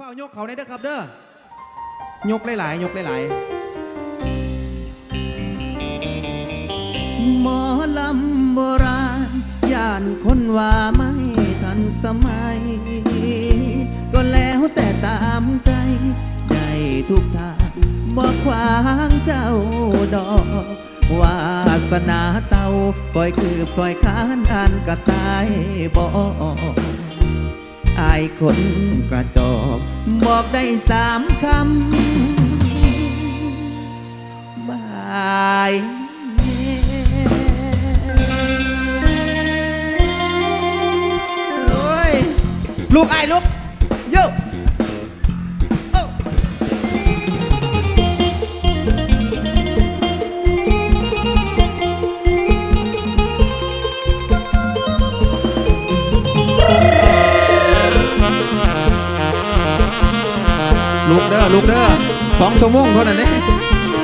เฝ้ายกเขาในเด้อครับเด้อยกหลายๆยกหลายๆหมอลำโบราณย่านคนว่าไม่ทันสมัย ก็แล้วแต่ตามใจได้ทุกทางบอกขวางเจ้าดอกวาสนาเตาปล่อยคือปล่อยค้านอ่านกระตายบอก อายคนกระจอกบอกได้สามคำบายโอ้ยลูกไอ้ายลูก ลูกเด้อลูกเด้อสองชั่วโมงเท่านั้นเด้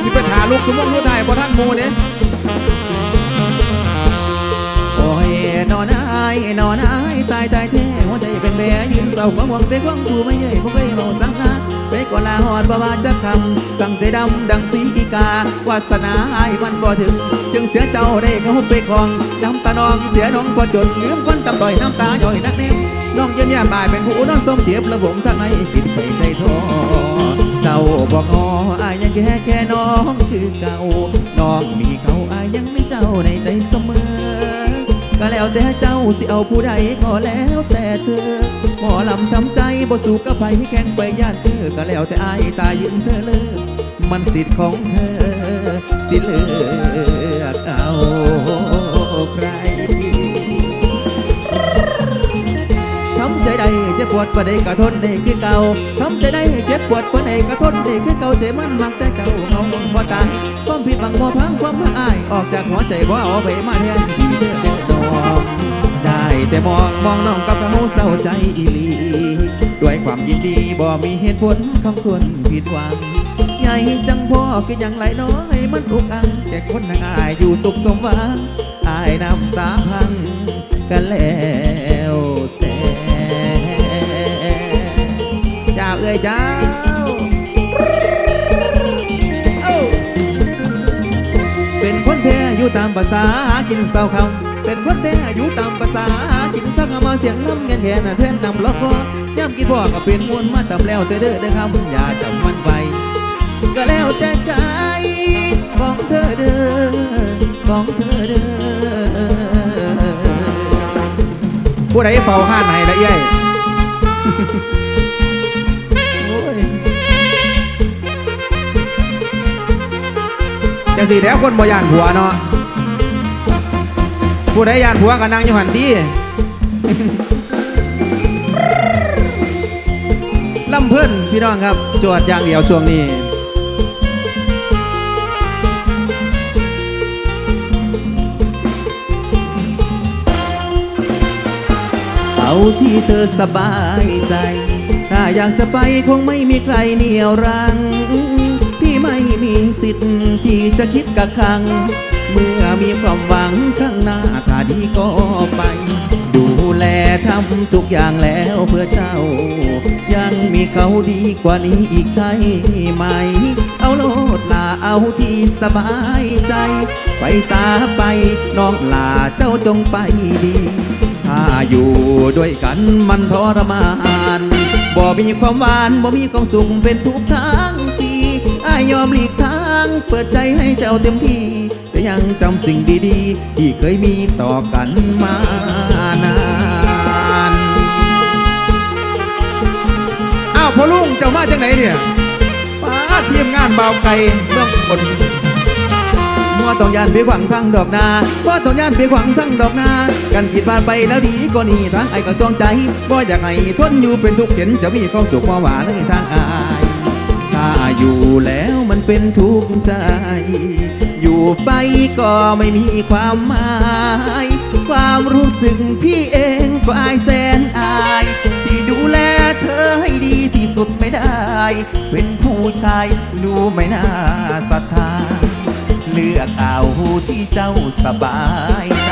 ที่ไปหาลูกชั่วโมงทุกทายพอท่านมูเนี่ยโอ้ยนอนอายนอนอายตายตายแท้หัวใจเป็นแผลยืนเศร้าความหวังเตะความผู้ไม่เย่ยผมไปเมาสังลาไปก่อนลาหอดบ่ว่าจะคำสั่งใจดำดังสีอีกาวาสนาอายมันบ่ถึง จึงเสียเจ้าได้เขาไปคลองน้ำตานองเสียน้องพอจนลืมคนตำต่อยน้ำตาย่อยนักแนมน้องเยี่ยมยามบายเป็นผู้นอนส้มเทียบระบบทางในปิดไปใจท้อเจ้าบอกงออายยังแค่แค่น้องคือเก่าน้องมีเขาอายยังไม่เจ้าในใจเสมอ ก็แล้วแต่เจ้าสิเอาผู้ใดก็แล้วแต่เธอหมอลำทำใจบ่สูกกับไปแข่งไปย่านเธอก็แล้วแต่อายตายยืนเธอเลยมันสิทธิ์ของเธอสิเลือ ได้เจ็บปวดปานใดก็ทนได้คือเก่าทำใจได้เจ็บปวดปานใดก็ทนได้คือเก่าเสียมันมักแต่เจ้าเงาบ่ตายความผิดหวังบ่พังความมาอาย ออกจากหัวใจบ่เอาไปมาแทนที่เธอเดินดองได้แต่มองมองน้องกับเขาเศร้าใจอีหลีด้วยความยินดีบ่มีเหตุผลของคนผิดหวังใหญ่จังพ่อคือยังไหลน้อยมันอุกอังแต่คนนางอายอยู่สุขสมหวังอายน้ำตาพังกันแล้ว อยู่ตามภาษาหากินเศร้าคำเป็นคนแพ้อยู่ตามภาษาหากินสักมาเสียงล้ำแก่นแค่น่ะเทนนำล็อกคอย่ำกินพ่อก็เป็นมวนมาตำแล้วแต่เด้อเด้อคำอย่าจำมันไปก็แล้วแต่ใจของเธอเด้อของเธอเด้อผู้ใดเฝ้าห้านไหนละเอ้ยโอ้ยจังสีแล้วคนบ่ยานผัวเนาะ ผู้ใดยานผัวก็นั่งอยู่หันดีลำเพิ่นพี่น้องครับ จวดอย่างเดียวช่วงนี้เอาที่เธอสบายใจ ถ้าอยากจะไปคงไม่มีใครเหนี่ยวรัง พี่ไม่มีสิทธิ์ที่จะคิดกักขัง เมื่อมีความหวังข้างหน้าถ้าดีก็ไป ดูแลทำทุกอย่างแล้วเพื่อเจ้า ยังมีเขาดีกว่านี้อีกใช่ไหม เอาโลดลาเอาที่สบายใจ ไปสาไปน้องลาเจ้าจงไปดี ถ้าอยู่ด้วยกันมันทรมานบ่มีความหวานบ่มีความสุขเป็นทุกทางปีอายยอมหลีกทาง เปิดใจให้เจ้าเต็มที่ ยังจำสิ่งดีๆ ที่เคยมีต่อกันมานานอ้าวพ่อลุงเจ้ามาจากไหนเนี่ยป้าทีมงานเบาวไก่เมืองบนมัวต้องยานไปหวังทั้งดอกนาพราะต้องยานไปหวังทั้งดอกนา กันคิดบ้านไปแล้วดีก็นี่ทางไอ้ก็ทรงใจบ่อยากให้ทนอยู่เป็นทุกข์เห็นจะมีความสุขความหวานในทางอายถ้าอยู่แล้วมันเป็นทุกข์ใจ อยู่ไปก็ไม่มีความหมาย ความรู้สึกพี่เองก็อายแสนอาย ที่ดูแลเธอให้ดีที่สุดไม่ได้ เป็นผู้ชายดูไม่น่าศรัทธา เลือกเอาที่เจ้าสบายใจ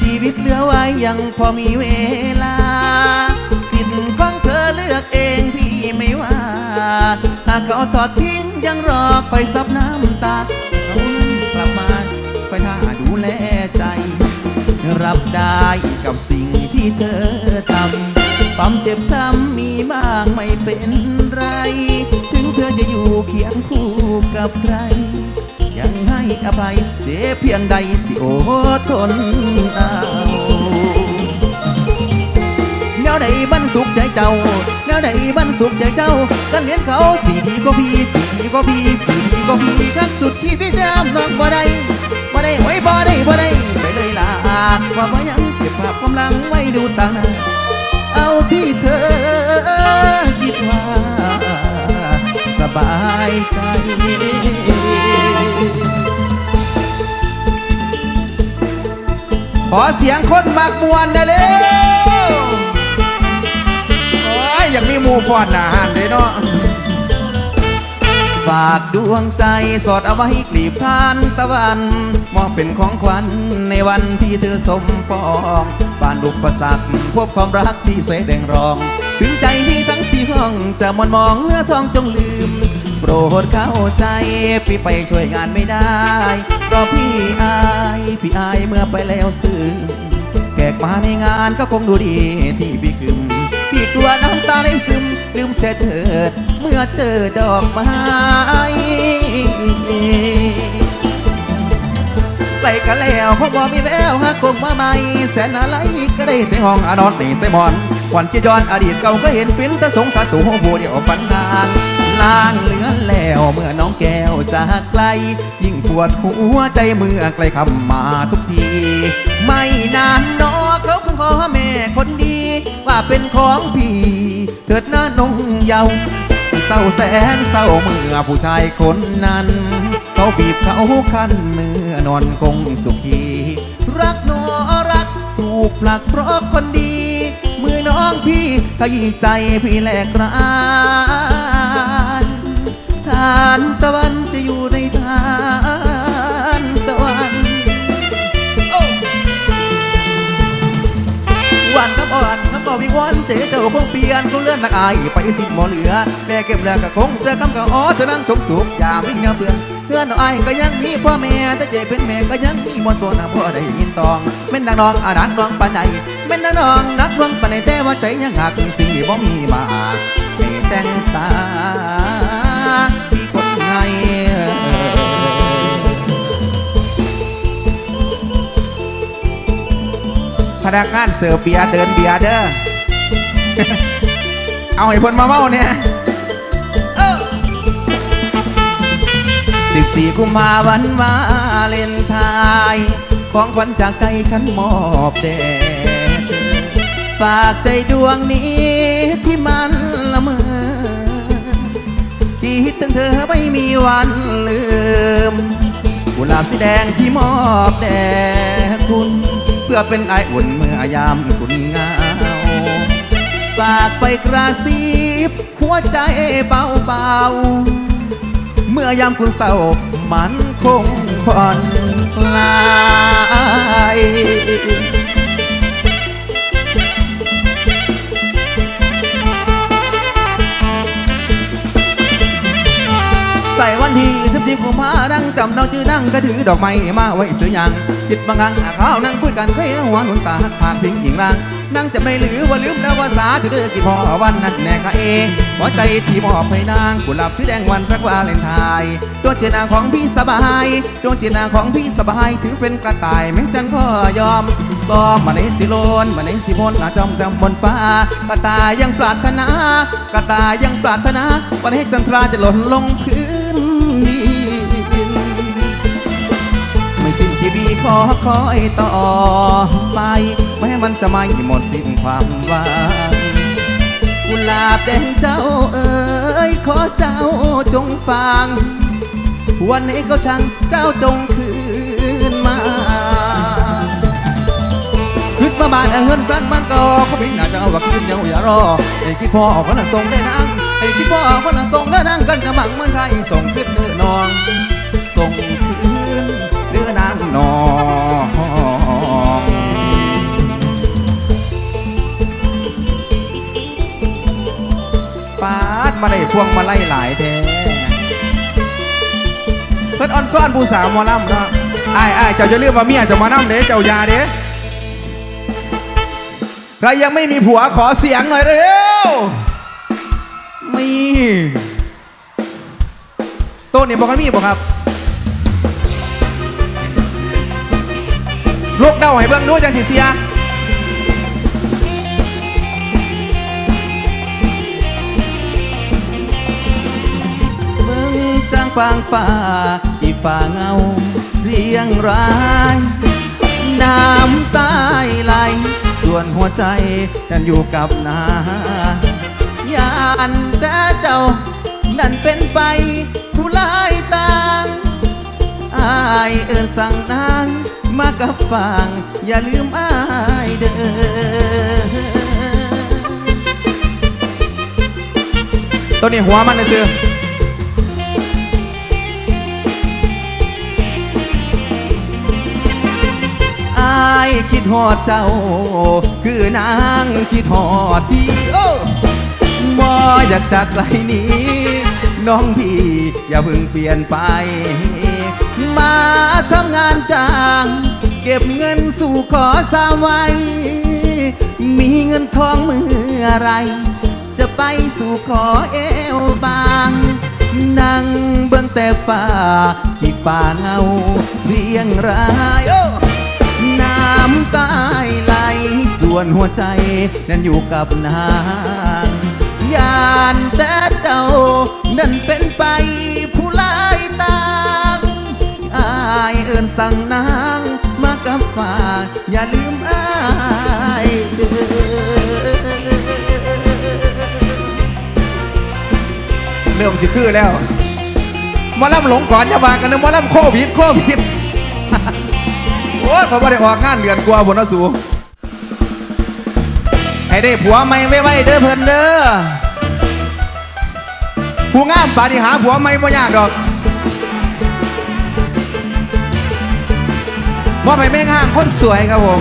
ชีวิตเหลือไว้ยังพอมีเวลา สิทธิ์ของเธอเลือกเองพี่ไม่ว่า หากเขาทอดทิ้งยังรอคอยซับน้ำตา รับได้กับสิ่งที่เธอทำความเจ็บช้ำมีบ้างไม่เป็นไร ถึงเธอจะอยู่เคียงคู่กับใคร ยังให้อภัยเสียเพียงใดสิโอทนเอาแนวใดบันสุขใจเจ้าแนวใดบันสุขใจเจ้ากันเลี้ยนเขาสีดีก็พี่สีดีก็พี่สีดีก็พี่คักสุดที่พี่แจมน้องบ่ได้ บ่ได้ไว้บ่ได้บ่ได้ไปเลยล่ะว่าบ่ยังเก็บภาพกำลังไว้ดูต่างหน้าเอาที่เธอคิดว่าสบายใจขอเสียงคนมากมวนได้เลยโอ้ยยังมีมูฟอนหนาหันเด้เนาะ ฝากดวงใจสอดเอาไว้กลีบทานตะวัน มอบเป็นของขวัญในวันที่เธอสมปองบานอุปสรรคพบความรักที่แสดงรอง ถึงใจมีทั้งสี่ห้อง จะมอนมองเนื้อทองจงลืม โปรดเข้าใจ พี่ไปช่วยงานไม่ได้เพราะพี่อาย พี่อายเมื่อไปแล้วซึมแขกมาในงานก็คงดูดีที่พี่คืมพี่กลัวน้ำตาไหลซึม ลืมเสียเถิด เมื่อเจอดอกไม้ ใกลกันแล้วพราะบ่มีแววหากคงมาใหม่แสนอะไรก็ได้แต่ห้องอนอนนี่ไซมอนควันจะย้อนอดีตเก่าก็เห็นเป็นตะสงสารตัวผู้เดียวปันทางล่างเหลือแล้วเมื่อน้องแก้วจากไกล ยิ่งปวดหัวใจเมื่อใกลคำมาทุกที ไม่นานนอเขาเพิ่งขอแม่คนดี ว่าเป็นของพี่เถิดหน้านงเยาวเศร้าแสนเศร้าเมื่อผู้ชายคนนั้น เขาบีบเขาคันเมื่อนอนคงสุขี รักหนอรักถูกผลักเพราะคนดี มือน้องพี่ขยี้ใจพี่แหลกรานทานตะวันจะอยู่ในทานตะวัน วันคำอ่อนคำบอกวิงวอนเจ๊เจ้าคงเปลี่ยนคงเลื่อนนักอาย ไปสิบหมอเหลือ แม่เก็บแล้วก็คงเสื้อคำก็อ๋อเธอนั่งจกสุกอย่าไม่เนื้อเบื่อ พื่อนน้องอายก็ยังมีพ่อแม่แต่เจ๊เป็นแม่ก็ยังมีมนต์โซนพ่อได้ยินตองแม่นนักน้องอารักน้องปานใดแม่นนักน้องนักดวงปานใดแต่ว่าใจยังหักสิ่งที่บ่มีมาไม่แต่งสาที่คนไงพนักงานเสิร์ฟเบียร์เดินเบียร์เด้อเอาให้เพิ่นมาเมาเนี่ย สี่กุมภาวันวาเลนไทน์ของขวัญจากใจฉันมอบแด่ฝากใจดวงนี้ที่มันละเมอคิดถึงเธอไม่มีวันลืมกุหลาบสีแดงที่มอบแด่คุณ เพื่อเป็นไออุ่นเมื่อยามคุณเหงาฝากไปกระซิบหัวใจเบาๆ เมื่อยามคุณเศร้ามันคงผ่อนคลายใส่วันที่สิบสิบกุมภาดังจำเราจื้อนั่งก็ถือดอกไม้มาไว้ซื้อยังคิดบางครั้งข้าวนั่งคุยกันเพื่อหัวหนุนตาหักผากพิงหญิงร่าง นั่งจะไม่หรือว่าลืมแล้วว่าสาถือเด้อกี่พอวันนั้นแน่ข้าเองหัวใจที่มอบให้นางกุหลาบสีแดงวันพระวาเลนไทน์ดวงเจนาของพี่สบายดวงเจนาของพี่สบายถึงเป็นกระต่ายแม้จันก็ยอมซ้อมมาในสิโลนมาในสิพนอาจอมจำบนฟ้ากระต่ายยังปรารถนากระต่ายยังปรารถนาวันให้จันทราจะหล่นลงพื้น ชีวีขอคอยต่อไปแม้มันจะไม่หมดสิ้นความหวังกุหลาบแดงเจ้าเอ๋ยขอเจ้าจงฟัง วันนี้เขาช่างเจ้าจงคืนมาขึ้นมาบ้านเฮือนสั้นมันก็เขาพินอาเจจะว่าขึ้นเดี๋ยวอย่ารอไอ้คิดพ่อคนน่ะส่งได้นางไอ้คิดพ่อคนน่ะส่งได้นางกันกระบังเมืองไทยส่งขึ้นเนื้อนองส่งคืนเนื้อนางนองปาดมาได้พวงมาไล่หลายแท้พิ่นออนซ่อนผู้สาวมอลำเนาะไอ้ไอ้เจ้าจะเรียกว่าเมียเจ้ามานั่งเด้เจ้ายาเด้ใครยังไม่มีผัวขอเสียงหน่อยเร็วมีโต๊ะนี่ยบอกกันมีบ่ครับ ลูกเดาให้เบิ่งดูจังสิเสียเบิ่งจางฟางฟ้าที่ฝ่าเงาเรียงรายน้ำตายไหลส่วนหัวใจนั้นอยู่กับนายานแต่เจ้า นั่นเป็นไปผู้ลายต่างอายเอินสั่งนาง มากับฟังอย่าลืมอายเด้อตัวนี้หัวมันเลยซื้ออคิดฮอดเจ้า คือนางคิดฮอดพี่โอ้บ่อยากจากไกลนี้ น้องพี่อย่าเพิ่งเปลี่ยนไป มาทำงานจ้าง เก็บเงินสู่ขอสาวไว้ มีเงินทองเมื่อไร จะไปสู่ขอเอวบางนั่งเบื้องแต่ฟ้าที่ป่าเงาเรียงรายโอ้น้ำตาไหลส่วนหัวใจนั้นอยู่กับนางยานแต่เจ้านั่นเป็นไป สั่งนางมากับฝาอย่าลืมอายเด้อเริ่มสิคือแล้วมอลำหลงก่อนจะมากันนะมอลำโควิดโควิดโอ้ยเขาไม่ได้ออกงานเดือนกว่าบนนสูให้ได้ผัวใหม่ไว้ๆเด้อเพิ่นเด้อผู้งามปาฏิหาผัวใหม่บ่ยากดอก ว่าไปแม่งห้างคนสวยครับผม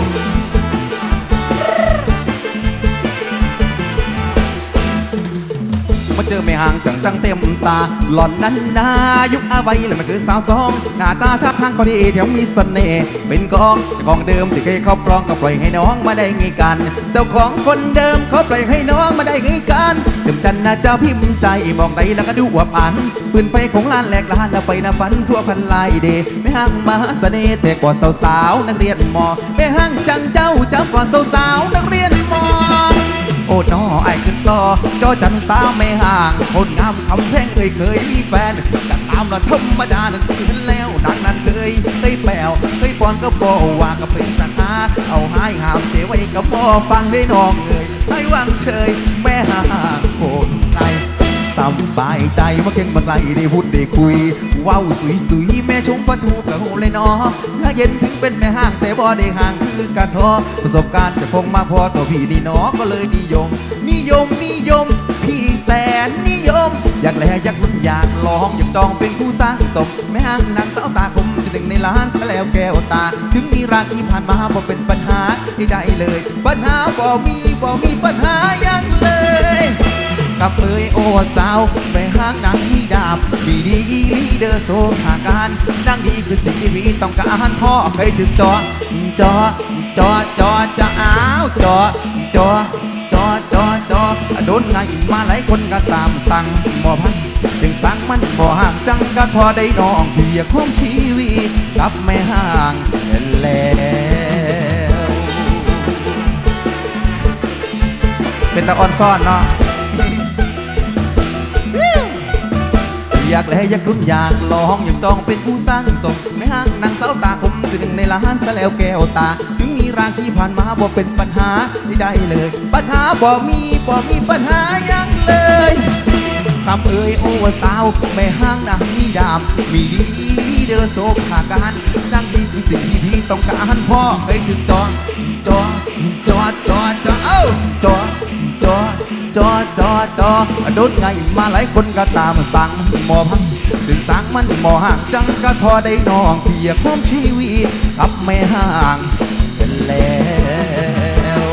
เจอไม่ห่างจังจังเต็มตา หล่อนนั้นนายุคอาไว้เลยมันคือสาวซอง หน้าตาท่าทางก็ดีแถวมีเสน่ห์เป็นกองเจ้าของเดิมที่เคยครอบครองก็ปล่อยให้น้องมาได้ไงกัน เจ้าของคนเดิมเขาปล่อยให้น้องมาได้ไงกันเติมจันนะเจ้าพิมพ์ใจบอกใดแล้วก็ดูว่าปันปืนไฟของลานแหลกลานนะไฟนะฟันทั่วพันลายเดไม่ห่างมาเสน่ห์แต่กว่าสาวๆนักเรียนมอไม่ห่างจังเจ้าจับกว่าสาวๆนักเรียนมอ อ้น้อไอ้ขึ้นต่อจอจันสาวไม่ห่าง คนงามคำแพงเอ่ยเคยมีแฟนแต่ตามละธรรมดานั่นคืนแล้วดังนั้นเคยเคยแปลวเคยปอนก็บอว่าก็เป็นตันหาเอาหายหามเทไว้ก็บอฟังได้น้องเอ่ยให้วางเฉยแม่ห่างคน สบายใจมาเก่งมาไกลได้พูดได้คุยว้าวสุยสุยแม่ชมปะทูกะหูเลยเนาะถ้าเย็นถึงเป็นแม่ห้างแต่บ่ได้ห่างคือกันทอประสบการณ์จะคงมาพอตัวพี่นี่เนาะก็เลยนิยม นิยมนิยม พี่แสนนิยม อยากแลอยากลุ้นอยากลองอยากจองเป็นคู่สร้างสมแม่ห้างนางสาวตาคมจะหนึ่งในล้านซะแล้วแก้วตา ถึงมีราที่ผ่านมาบ่เป็นปัญหาที่ใดเลย ปัญหาบ่มีบ่มีปัญหายังเลย กับเอยโอ้สาว ไปห้างนางมีดาบดีดีอีลีเดอร์โซหาการดังดีคือสิ่งที่พี่ต้องการพ่อเคยถึงจอจอจอจอจะอ้าวจอจอจอจอจอโดนไงมาหลายคนก็ตามสั่งหมอพันจึงสั่งมันบ่ห่างจังก็ทอได้น้องเพียของชีวิตกับแม่ห่างแล้วเป็นตะออนซ่อนเนาะ อยากแลอยากรุ่นอยากลองอยากจองเป็นผู้สร้างสมไม่ห่างนางสาวตาคมคือหนึ่งในล้านซะแล้วแก้วตา ถึงมีรางที่ผ่านมาบ่เป็นปัญหาไม่ได้เลย ปัญหาบ่มีบ่มีปัญหายังเลยคำเอ่ยโอ้สาวไม่ห่างนางมีดาม มีดีมีเดอโซขาการนางดีคือสิ่งที่พี่ต้องการพ่อเคยถึงจอจอจอจอจอเอ้าจอจอ จอจอจอโดนไงมาหลายคนก็ตามสั่งหมอพังถึงสั่งมันหมอห่างจังก็ทอได้น้องเพียความชีวิตกับไม่ห่างกันแล้ว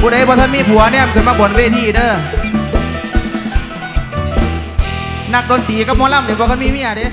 ผู้ใดบ่ทันมีผัวเนี่ยขึ้นมาบนเวทีเด้อนักดนตรีกับหมอลำเนี่ยบอกกันมีเมียเด้